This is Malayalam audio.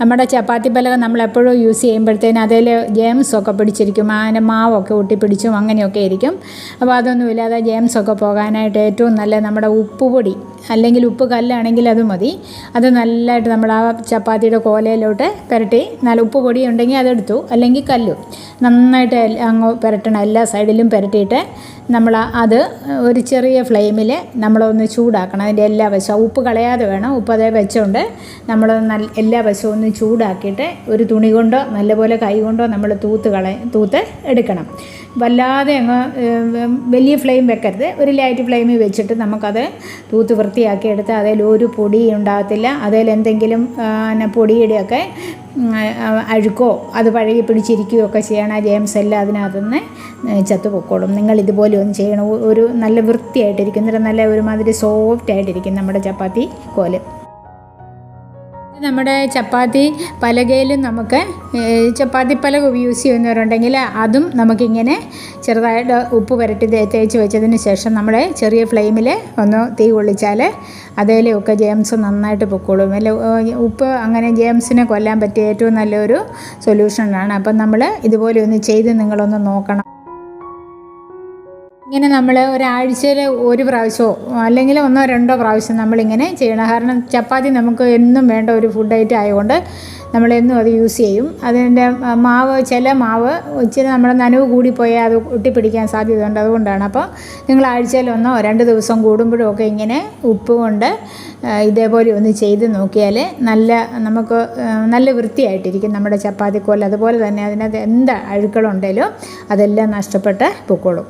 നമ്മുടെ ചപ്പാത്തി പലക നമ്മൾ നമ്മളെപ്പോഴും യൂസ് ചെയ്യുമ്പോഴത്തേന് അതിൽ ജെയിംസൊക്കെ പിടിച്ചിരിക്കും. അതിന്റെ മാവൊക്കെ ഒട്ടിപ്പിടിച്ചും അങ്ങനെയൊക്കെ ഇരിക്കും അപ്പോൾ അതൊന്നുമില്ലാതെ ജെയിംസൊക്കെ പോകാനായിട്ട് ഏറ്റവും നല്ല നമ്മുടെ ഉപ്പുപൊടി അല്ലെങ്കിൽ ഉപ്പ് കല്ലാണെങ്കിൽ അത് മതി. അത് നല്ലതായിട്ട് നമ്മൾ ആ ചപ്പാത്തിയുടെ കോലയിലോട്ട് പുരട്ടി നല്ല ഉപ്പ് പൊടി ഉണ്ടെങ്കിൽ അതെടുത്തു അല്ലെങ്കിൽ കല്ലു. നന്നായിട്ട് അങ്ങ് പുരട്ടണം. എല്ലാ സൈഡിലും പുരട്ടിയിട്ട് നമ്മൾ അത് ഒരു ചെറിയ ഫ്ലെയിമിൽ നമ്മളൊന്ന് ചൂടാക്കണം. അതിന്റെ എല്ലാ വശവും. ഉപ്പ് കളയാതെ വേണം. ഉപ്പ് അതേ വെച്ചുകൊണ്ട് നമ്മൾ എല്ലാ വശവും ഒന്ന് ചൂടാക്കിയിട്ട് ഒരു തുണി കൊണ്ടോ നല്ലപോലെ കൈ കൊണ്ടോ നമ്മൾ തൂത്ത് കള തൂത്ത് എടുക്കണം. വല്ലാതെ അങ്ങ് വലിയ ഫ്ലെയിം വെക്കരുത്. ഒരു ലൈറ്റ് ഫ്ലെയിമിൽ വെച്ചിട്ട് നമുക്കത് തൂത്ത് വൃത്തിയാക്കി എടുത്ത് അതിൽ ഒരു പൊടി ഉണ്ടാകത്തില്ല. അതിൽ എന്തെങ്കിലും പൊടിയുടെയൊക്കെ അഴുക്കോ അത് പഴകി പിടിച്ചിരിക്കുകയോ ഒക്കെ ചെയ്യണം. ആ ജെയിംസ് എല്ലാം അതിനകത്തുനിന്ന് ചത്തു പൊക്കോളും നിങ്ങൾ ഇതുപോലെ ഒന്ന് ചെയ്യണം. ഒരു നല്ല വൃത്തിയായിട്ടിരിക്കും. എന്നിട്ട് നല്ല ഒരുമാതിരി സോഫ്റ്റ് ആയിട്ടിരിക്കും നമ്മുടെ ചപ്പാത്തി കോൽ. നമ്മുടെ ചപ്പാത്തി പലകയിലും നമുക്ക് ചപ്പാത്തി പലക യൂസ് ചെയ്യുന്നവരുണ്ടെങ്കിൽ അതും നമുക്കിങ്ങനെ ചെറുതായിട്ട് ഉപ്പ് പുരട്ടി തേച്ച് വെച്ചതിന് ശേഷം നമ്മുടെ ചെറിയ ഫ്ലെയിമിൽ ഒന്ന് തീ കൊള്ളിച്ചാൽ അതിലൊക്കെ ജെംസ് നന്നായിട്ട് പൊക്കോളും. അല്ല ഉപ്പ് അങ്ങനെ ജെംസിനെ കൊല്ലാൻ പറ്റിയ ഏറ്റവും നല്ലൊരു സൊല്യൂഷനാണ് അപ്പം നമ്മൾ ഇതുപോലെ ഒന്ന് ചെയ്ത് നിങ്ങളൊന്ന് നോക്കണം. ഇങ്ങനെ നമ്മൾ ഒരാഴ്ചയിൽ ഒരു പ്രാവശ്യമോ അല്ലെങ്കിൽ ഒന്നോ രണ്ടോ പ്രാവശ്യം നമ്മളിങ്ങനെ ചെയ്യണം. കാരണം ചപ്പാത്തി നമുക്ക് എന്നും വേണ്ട ഒരു ഫുഡ് ഐറ്റം ആയതുകൊണ്ട് നമ്മളെന്നും അത് യൂസ് ചെയ്യും. അതിന്റെ മാവ് ചില മാവ് ഇച്ചിരി നമ്മുടെ നനവ് കൂടിപ്പോയാൽ അത് ഒട്ടിപ്പിടിക്കാൻ സാധ്യതയുണ്ട് അതുകൊണ്ടാണ്. അപ്പോൾ നിങ്ങൾ ആഴ്ചയിൽ ഒന്നോ രണ്ട് ദിവസം കൂടുമ്പോഴും ഒക്കെ ഇങ്ങനെ ഉപ്പ് കൊണ്ട് ഇതേപോലെ ഒന്ന് ചെയ്ത് നോക്കിയാൽ നല്ല നമുക്ക് നല്ല വൃത്തിയായിട്ടിരിക്കും നമ്മുടെ ചപ്പാത്തി കോൽ അതുപോലെ തന്നെ അതിനകത്ത് എന്ത് അഴുക്കളുണ്ടെങ്കിലും അതെല്ലാം നഷ്ടപ്പെട്ട് പൊക്കോളും.